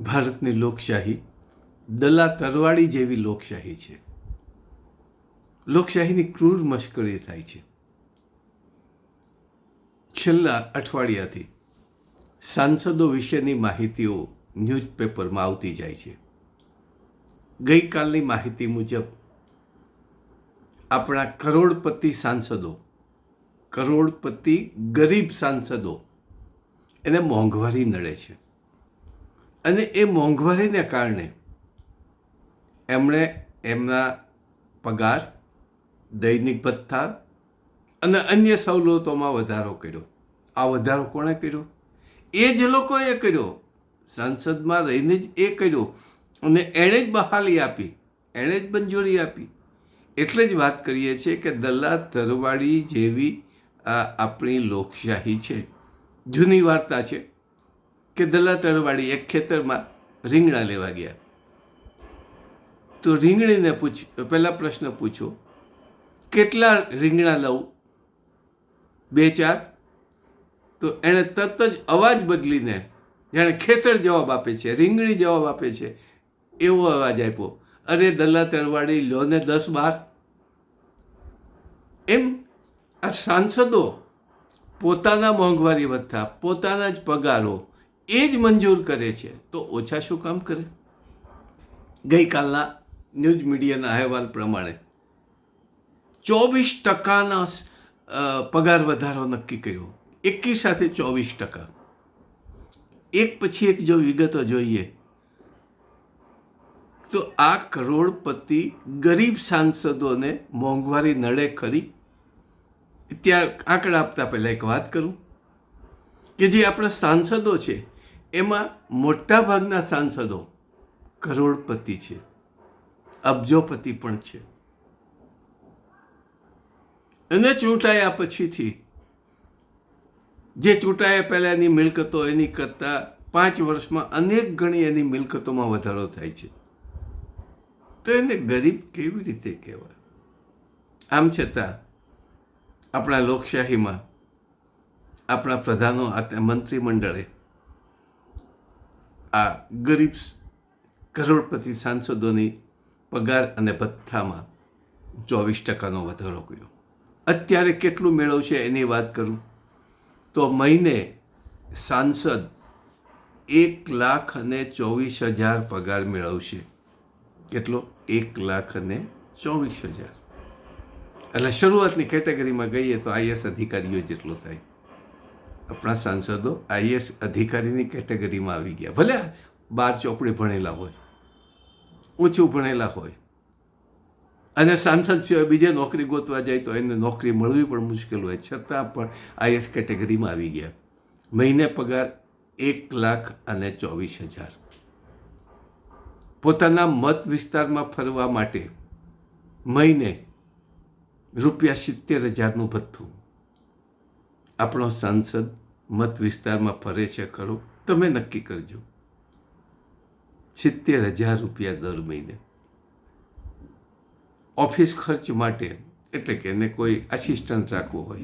ભારતની લોકશાહી દલા તરવાડી જેવી લોકશાહી છે. લોકશાહીની ક્રૂર મશ્કરી થાય છે. છેલ્લા અઠવાડિયાથી સાંસદો વિશેની માહિતીઓ ન્યૂઝપેપરમાં આવતી જાય છે. ગઈકાલની માહિતી મુજબ આપણા કરોડપતિ સાંસદો, કરોડપતિ ગરીબ સાંસદો એને મોંઘવારી નડે છે. અને એ મોંઘવારીને કારણે એમણે એમના પગાર, દૈનિક ભથ્થા અને અન્ય સવલતોમાં વધારો કર્યો. આ વધારો કોણે કર્યો? એ જ લોકોએ કર્યો. સંસદમાં રહીને જ એ કર્યો. અને એણે જ બહાલી આપી. એણે જ મંજૂરી આપી. એટલે જ વાત કરીએ છીએ કે દલ્લા તરવાડી જેવી આપણી લોકશાહી છે. જૂની વાર્તા છે. કે દલ્લા તરવાડી એક ખેતરમાં રીંગણા લેવા ગયા. તો રીંગણીને પૂછ, પહેલા પ્રશ્ન પૂછો, કેટલા રીંગણા લઉં? બે, ચાર? તો એણે તરત જ અવાજ બદલીને, જાણે ખેતર જવાબ આપે છે, રીંગણી જવાબ આપે છે, એવો અવાજ આપ્યો. અરે દલ્લા તરવાડી લો ને દસ બાર. એમ આ સાંસદો પોતાના મોંઘવારી વધતા, પોતાના જ પગારો એ જ મંજૂર કરે છે, તો ઓછા શું કામ કરે? ગઈકાલના ન્યૂઝ મીડિયાના અહેવાલ પ્રમાણે ચોવીસ ટકાના પગાર વધારો નક્કી કર્યો. એકી સાથે ચોવીસ ટકા. એક પછી એક જો વિગતો જોઈએ, તો આ કરોડપતિ ગરીબ સાંસદોને મોંઘવારી નડે ખરી? ત્યાં આંકડા આપતા પહેલાં એક વાત કરું, કે જે આપણા સાંસદો છે એમાં મોટા ભાગના સાંસદો કરોડપતિ છે, અબજોપતિ પણ છે. અને ચૂંટાયા પછીથી, જે ચૂંટાયા પહેલાં એની મિલકતો એની કરતાં પાંચ વર્ષમાં અનેક ગણી એની મિલકતોમાં વધારો થાય છે. તો એને ગરીબ કેવી રીતે કહેવાય? આમ છતાં, આપણા લોકશાહીમાં આપણા પ્રધાનો મંત્રીમંડળે આ ગરીબ કરોડપતિ સાંસદોની પગાર અને ભથ્થામાં ચોવીસ ટકાનો વધારો કર્યો. અત્યારે કેટલું મેળવશે એની વાત કરું? તો મહિને સાંસદ એક લાખ અને ચોવીસ હજાર પગાર મેળવશે. કેટલો? એક લાખ અને ચોવીસ હજાર. એટલે શરૂઆતની કેટેગરીમાં ગઈએ તો આઈએસ અધિકારીઓ જેટલો થાય. આપણા સાંસદો આઈએસ અધિકારીની કેટેગરીમાં આવી ગયા. ભલે બાર ચોપડી ભણેલા હોય, ઊંચું ભણેલા હોય, અને સાંસદ સિવાય બીજે નોકરી ગોતવા જાય તો એને નોકરી મળવી પણ મુશ્કેલ હોય. છતાં પણ આઈએસ કેટેગરીમાં આવી ગયા. મહિને પગાર એક લાખ અને ચોવીસ હજાર. પોતાના મત વિસ્તારમાં ફરવા માટે મહિને રૂપિયા સિત્તેર હજારનું ભથ્થું. આપણો સાંસદ મત વિસ્તારમાં ફરે છે ખરો? તમે નક્કી કરજો. સિત્તેર હજાર રૂપિયા દર મહિને. ઓફિસ ખર્ચ માટે, એટલે કે એને કોઈ આસિસ્ટન્ટ રાખવો હોય.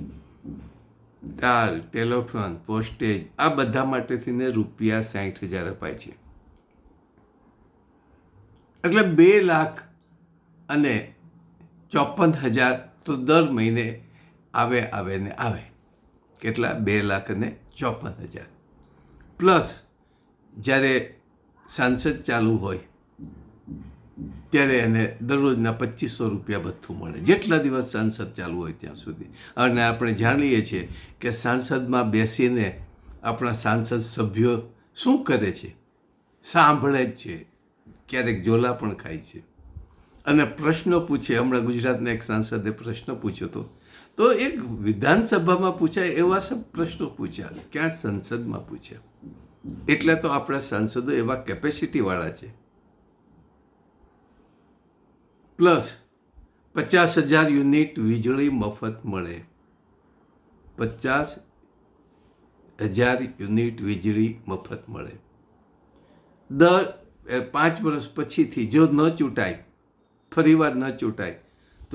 કાર ટેલિફોન પોસ્ટેજ આ બધા માટેથીને રૂપિયા સાઠ હજાર અપાય છે. એટલે બે લાખ અને ચોપન હજાર તો દર મહિને આવે આવે ને આવે. કેટલા? બે લાખ અને ચોપન હજાર. પ્લસ, જ્યારે સાંસદ ચાલુ હોય, ત્યારે એને દરરોજના પચીસો રૂપિયા ભથ્થું મળે. જેટલા દિવસ સાંસદ ચાલુ હોય ત્યાં સુધી. અને આપણે જાણીએ છીએ કે સાંસદમાં બેસીને આપણા સાંસદ સભ્યો શું કરે છે? સાંભળે જ છે. ક્યારેક ઝોલા પણ ખાય છે. અને પ્રશ્નો પૂછે. હમણાં ગુજરાતના એક સાંસદે પ્રશ્ન પૂછ્યો હતો તો એક વિધાનસભામાં પૂછાય એવા સબ પ્રશ્નો પૂછ્યા ક્યાં સંસદમાં પૂછ્યા? એટલે તો આપણા સાંસદો એવા કેપેસિટીવાળા છે. પ્લસ પચાસ હજાર યુનિટ વીજળી મફત મળે. પચાસ હજાર યુનિટ વીજળી મફત મળે. દર પાંચ વર્ષ પછીથી જો ન ચૂંટાય, ફરીવાર ન ચૂંટાય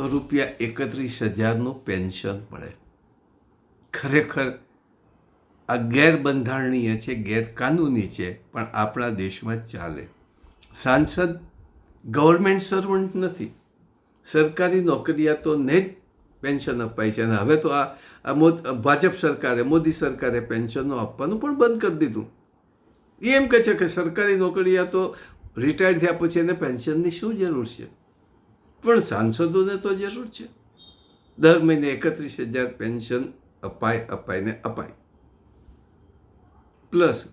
તો રૂપિયા એકત્રીસ હજારનું પેન્શન મળે. ખરેખર આ ગેરબંધારણીય છે, ગેરકાનૂની છે, પણ આપણા દેશમાં ચાલે. સાંસદ ગવર્મેન્ટ સર્વન્ટ નથી. સરકારી નોકરિયાતોને જ પેન્શન અપાય છે અને હવે તો આ ભાજપ સરકારે, મોદી સરકારે પેન્શનો આપવાનું પણ બંધ કરી દીધું. એમ કહે છે કે સરકારી નોકરિયાતો રિટાયર થયા પછી એને પેન્શનની શું જરૂર છે? પણ સાંસદોને તો જરૂર છે. દર મહિને એકત્રીસ હજાર પેન્શન અપાય અપાયને અપાય. પ્લસ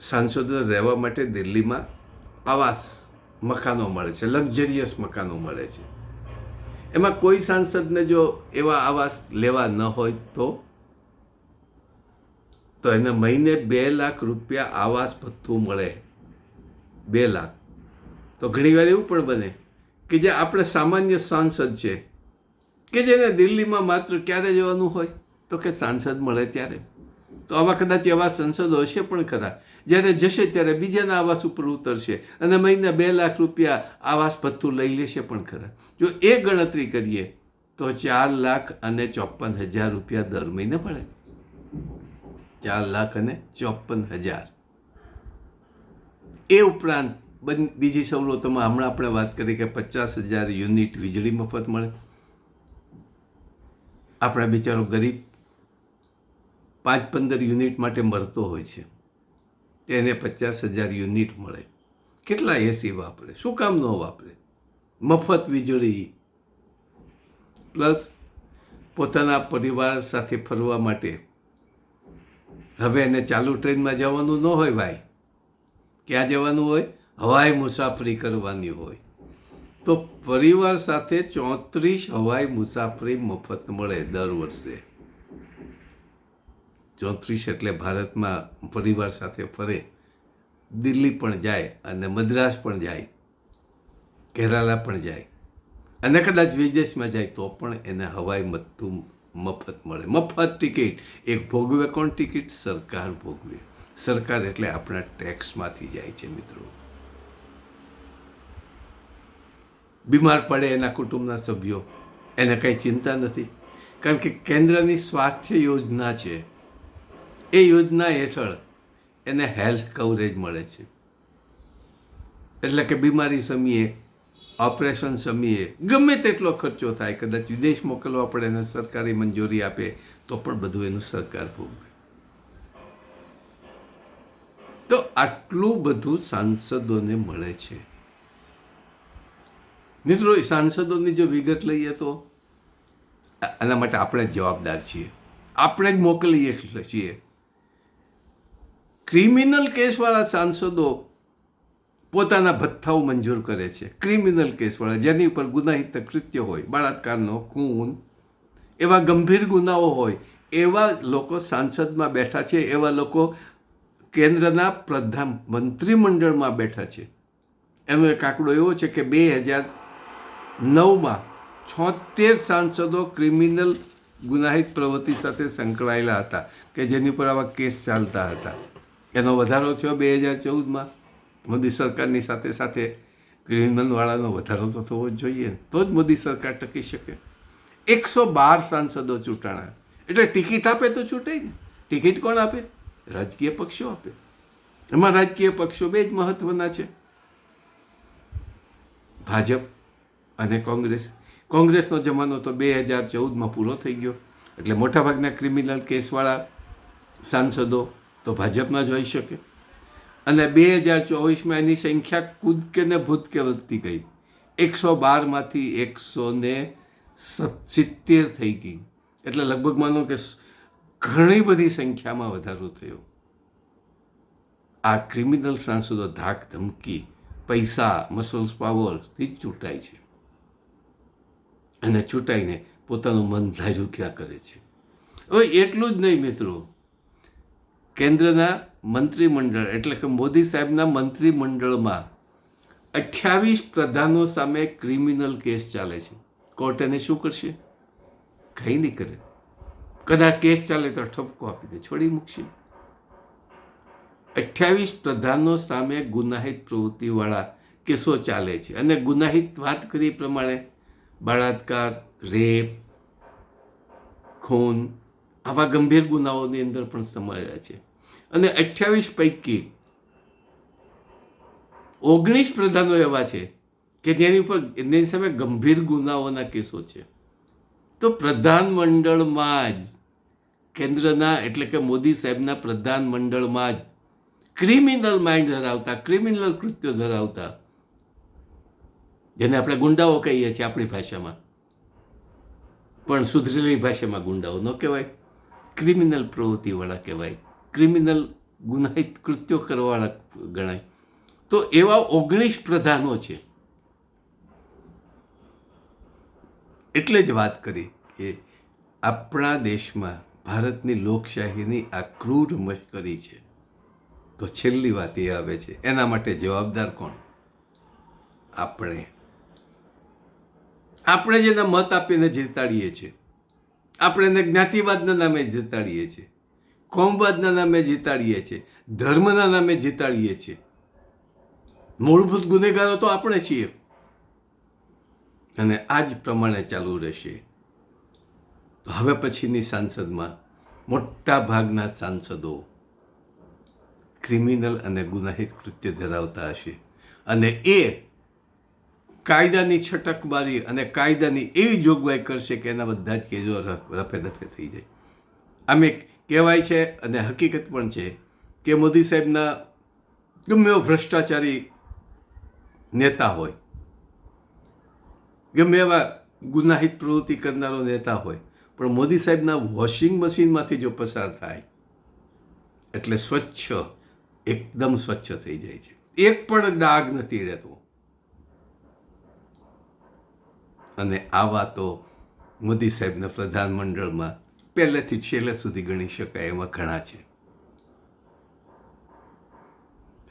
સાંસદો રહેવા માટે દિલ્હીમાં આવાસ મકાનો મળે છે, લક્ઝરિયસ મકાનો મળે છે. એમાં કોઈ સાંસદને જો એવા આવાસ લેવા ન હોય તો? તો એને મહિને બે લાખ રૂપિયા આવાસ ભથ્થું મળે. બે લાખ. તો ઘણીવાર એવું પણ બને કે જે આપણે સામાન્ય સાંસદ છે, કે જેને દિલ્હીમાં માત્ર ક્યારે જવાનું હોય, તો કે સાંસદ મળે ત્યારે. તો આવા કદાચ એવા સંસદો હશે પણ ખરા. જ્યારે જશે ત્યારે બીજાના આવાસ ઉપર ઉતરશે અને મહિને બે લાખ રૂપિયા આવાસ ભથ્થું લઈ લેશે પણ ખરા. જો એ ગણતરી કરીએ, તો ચાર લાખ અને ચોપન હજાર રૂપિયા દર મહિને મળે. ચાર લાખ અને ચોપન હજાર. એ ઉપરાંત બીજી સવલતોમાં હમણાં આપણે વાત કરી કે પચાસ હજાર યુનિટ વીજળી મફત મળે. આપણા બિચારો ગરીબ પાંચ પંદર યુનિટ માટે મરતો હોય છે. તેને પચાસ હજાર યુનિટ મળે. કેટલા એસી વાપરે? શું કામ ન વાપરે? મફત વીજળી. પ્લસ પોતાના પરિવાર સાથે ફરવા માટે. હવે એને ચાલુ ટ્રેનમાં જવાનું ન હોય ભાઈ. ક્યાં જવાનું હોય? હવાઈ મુસાફરી કરવાની હોય. તો પરિવાર સાથે ચોત્રીસ હવાઈ મુસાફરી મફત મળે દર વર્ષે. ચોત્રીસ એટલે ભારતમાં પરિવાર સાથે ફરે. દિલ્હી પણ જાય અને મદ્રાસ પણ જાય. કેરાલા પણ જાય. અને કદાચ વિદેશમાં જાય તો પણ એને હવાઈ મથું મફત મળે. મફત ટિકિટ. એક ભોગવે કોણ ટિકિટ? સરકાર ભોગવે. સરકાર એટલે આપણા ટેક્સમાંથી જાય છે મિત્રો. બીમાર પડે એના કુટુંબના સભ્યો, એને કંઈ ચિંતા નથી. કારણ કે કેન્દ્રની સ્વાસ્થ્ય યોજના છે. એ યોજના હેઠળ એને હેલ્થ કવરેજ મળે છે. એટલે કે બીમારી સમયે ઓપરેશન સમયે ગમે તેટલો ખર્ચો થાય, કદાચ વિદેશ મોકલવા પડે એને સરકારી મંજૂરી આપે, તો પણ બધું એનું સરકાર ભોગવે. તો આટલું બધું સાંસદોને મળે છે. મિત્રો સાંસદોની જો વિગત લઈએ તો એના માટે આપણે જ જવાબદાર છીએ. આપણે જ મોકલીએ છીએ. ક્રિમિનલ કેસવાળા સાંસદો પોતાના ભથ્થાઓ મંજૂર કરે છે. ક્રિમિનલ કેસવાળા, જેની ઉપર ગુનાહિત કૃત્ય હોય, બળાત્કારનો ખૂન, એવા ગંભીર ગુનાઓ હોય, એવા લોકો સાંસદમાં બેઠા છે, એવા લોકો કેન્દ્રના પ્રધાન મંત્રીમંડળમાં બેઠા છે. એનો એક આંકડો એવો છે કે બે હજાર નવમાં છોતેર સાંસદો ક્રિમિનલ ગુનાહિત પ્રવૃત્તિ સાથે સંકળાયેલા હતા કે જેની ઉપર આવા કેસ ચાલતા હતા. એનો વધારો થયો બે હજાર ચૌદમાં. મોદી સરકારની સાથે સાથે ક્રિમિનલવાળાનો વધારો તો થવો જ જોઈએ. તો જ મોદી સરકાર ટકી શકે. એકસો બાર સાંસદો ચૂંટાણા. એટલે ટિકિટ આપે તો ચૂંટાય ને. ટિકિટ કોણ આપે? રાજકીય પક્ષો આપે. એમાં રાજકીય પક્ષો બે જ મહત્વના છે. ભાજપ અને કોંગ્રેસ. કોંગ્રેસનો જમાનો તો બે હજાર ચૌદમાં પૂરો થઈ ગયો. એટલે મોટાભાગના ક્રિમિનલ કેસવાળા સાંસદો તો ભાજપના જ હોઈ શકે. અને બે હજાર ચોવીસમાં એની સંખ્યા કૂદકે ને ભૂતકે વધતી ગઈ. એકસો બારમાંથી એકસો ને સિત્તેર થઈ ગઈ. એટલે લગભગ માનો કે ઘણી બધી સંખ્યામાં વધારો થયો. આ ક્રિમિનલ સાંસદો ધાક ધમકી પૈસા, મસલ્સ પાવરથી જ ચૂંટાય છે. અને ચૂંટાઈને પોતાનું મન ધાર્યું ક્યાં કરે છે? હવે એટલું જ નહીં મિત્રો. કેન્દ્રના મંત્રીમંડળ, એટલે કે મોદી સાહેબના મંત્રીમંડળમાં અઠ્યાવીસ પ્રધાનો સામે ક્રિમિનલ કેસ ચાલે છે. કોર્ટ એને શું કરશે? કંઈ નહીં કરે. કદાચ કેસ ચાલે તો ઠપકો આપી દે, છોડી મૂકશે. અઠ્યાવીસ પ્રધાનો સામે ગુનાહિત પ્રવૃત્તિવાળા કેસો ચાલે છે. અને ગુનાહિત વાત કરી પ્રમાણે બળાત્કાર, રેપ, ખૂન આવા ગંભીર ગુનાઓની અંદર પણ સમાયા છે. અને અઠ્યાવીસ પૈકી ઓગણીસ પ્રધાનો એવા છે કે જેની ઉપર એની સામે ગંભીર ગુનાઓના કેસો છે. તો પ્રધાનમંડળમાં જ કેન્દ્રના, એટલે કે મોદી સાહેબના પ્રધાનમંડળમાં જ ક્રિમિનલ માઇન્ડ ધરાવતા, ક્રિમિનલ કૃત્યો ધરાવતા જેને આપણે ગુંડાઓ કહીએ છીએ આપણી ભાષામાં. પણ સુધરેલી ભાષામાં ગુંડાઓ ન કહેવાય. ક્રિમિનલ પ્રવૃત્તિવાળા કહેવાય. ક્રિમિનલ ગુનાહિત કૃત્યો કરવાવાળા ગણાય. તો એવા ઓગણીસ પ્રધાનો છે. એટલે જ વાત કરી કે આપણા દેશમાં ભારતની લોકશાહીની આ ક્રૂર મશ્કરી છે. તો છેલ્લી વાત એ આવે છે. એના માટે જવાબદાર કોણ? આપણે. આપણે જેને મત આપીને જીતાડીએ છીએ. આપણે એને જ્ઞાતિવાદના નામે જીતાડીએ છીએ. કોમવાદના નામે જીતાડીએ છીએ. ધર્મના નામે જીતાડીએ છીએ. મૂળભૂત ગુનેગારો તો આપણે છીએ. અને આ જ પ્રમાણે ચાલુ રહેશે. હવે પછીની સાંસદમાં મોટા ભાગના સાંસદો ક્રિમિનલ અને ગુનાહિત કૃત્ય ધરાવતા હશે. અને એ કાયદાની છટકબારી અને કાયદાની એવી જોગવાઈ કરશે કે એના બધા જ કેજો રફે દફે થઈ જાય. આમે કહેવાય છે અને હકીકત પણ છે કે મોદી સાહેબના ગમે એવો ભ્રષ્ટાચારી નેતા હોય, ગમે એવા ગુનાહિત પ્રવૃત્તિ કરનારો નેતા હોય, પણ મોદી સાહેબના વોશિંગ મશીનમાંથી જો પસાર થાય, એટલે સ્વચ્છ, એકદમ સ્વચ્છ થઈ જાય છે. એક પણ ડાઘ નથી રહેતો. અને આ વાતો મોદી સાહેબના પ્રધાનમંડળમાં પહેલેથી છેલ્લે સુધી ગણી શકાય એમાં ઘણા છે.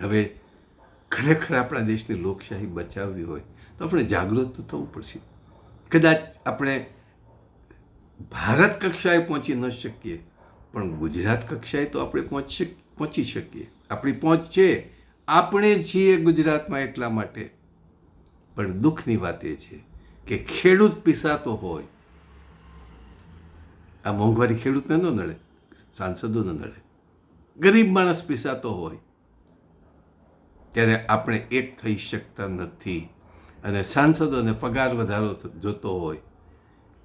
હવે ખરેખર આપણા દેશની લોકશાહી બચાવવી હોય તો આપણે જાગૃત તો થવું પડશે. કદાચ આપણે ભારત કક્ષાએ પહોંચી ન શકીએ, પણ ગુજરાત કક્ષાએ તો આપણે પહોંચી પહોંચી શકીએ. આપણી પહોંચ છે, આપણે છીએ ગુજરાતમાં એટલા માટે. પણ દુઃખની વાત એ છે કે ખેડૂત પીસાતો હોય. આ મોંઘવારી ખેડૂતને ન નડે સાંસદોને નડે. ગરીબ માણસ પીસાતો હોય, ત્યારે આપણે એક થઈ શકતા નથી. અને સાંસદોને પગાર વધારો જોતો હોય,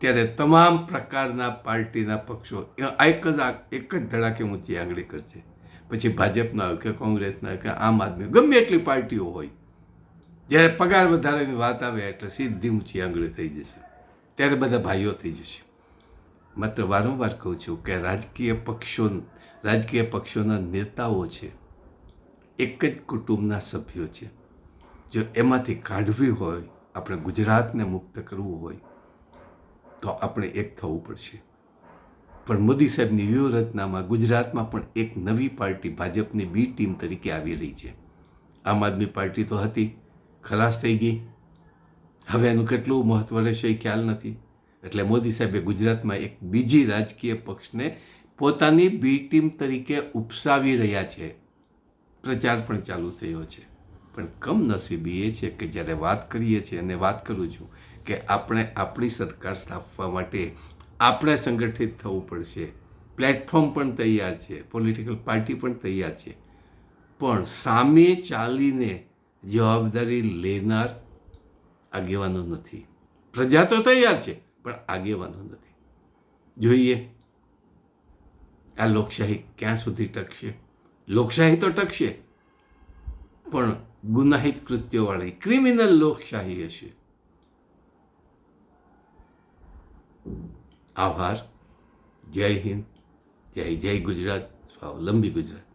ત્યારે તમામ પ્રકારના પાર્ટીના પક્ષો એક જ એક જ ધડાકે ઊંચી આંગળી કરશે. પછી ભાજપના હોય કે કોંગ્રેસના હોય કે આમ આદમી ગમે એટલી પાર્ટીઓ હોય જ્યારે પગાર વધારાની વાત આવે એટલે સીધી ઊંચી આંગળી થઈ જશે. ત્યારે બધા ભાઈઓ થઈ જશે. માત્ર વારંવાર કહું છું કે રાજકીય પક્ષો, રાજકીય પક્ષોના નેતાઓ છે, એક જ કુટુંબના સભ્યો છે. જો એમાંથી કાઢવી હોય, આપણે ગુજરાતને મુક્ત કરવું હોય, તો આપણે એક થવું પડશે. પણ મોદી સાહેબની વ્યૂહરચનામાં ગુજરાતમાં પણ એક નવી પાર્ટી ભાજપની બી ટીમ તરીકે આવી રહી છે. આમ આદમી પાર્ટી તો હતી. ખલાસ થઈ ગઈ. હવે એનું કેટલું મહત્વ રહેશે એ ખ્યાલ નથી. એટલે મોદી સાહેબે ગુજરાતમાં એક બીજી રાજકીય પક્ષને પોતાની બી ટીમ તરીકે ઉપસાવી રહ્યા છે. પ્રચાર પણ ચાલુ થયો છે. પણ કમનસીબી એ છે કે જ્યારે વાત કરીએ છીએ, અને વાત કરું છું કે આપણે આપણી સરકાર સ્થાપવા માટે આપણે સંગઠિત થવું પડશે. પ્લેટફોર્મ પણ તૈયાર છે, પોલિટિકલ પાર્ટી પણ તૈયાર છે. પણ સામે ચાલીને જવાબદારી લેનાર આગેવાનો નથી. પ્રજા તો તૈયાર છે, પણ આગેવાનો નથી. જોઈએ, આ લોકશાહી ક્યાં સુધી ટકશે? લોકશાહી તો ટકશે, પણ ગુનાહિત કૃત્યોવાળી ક્રિમિનલ લોકશાહી હશે. આભાર. જય હિન્દ. જય જય ગુજરાત. સ્વાવલંબી ગુજરાત.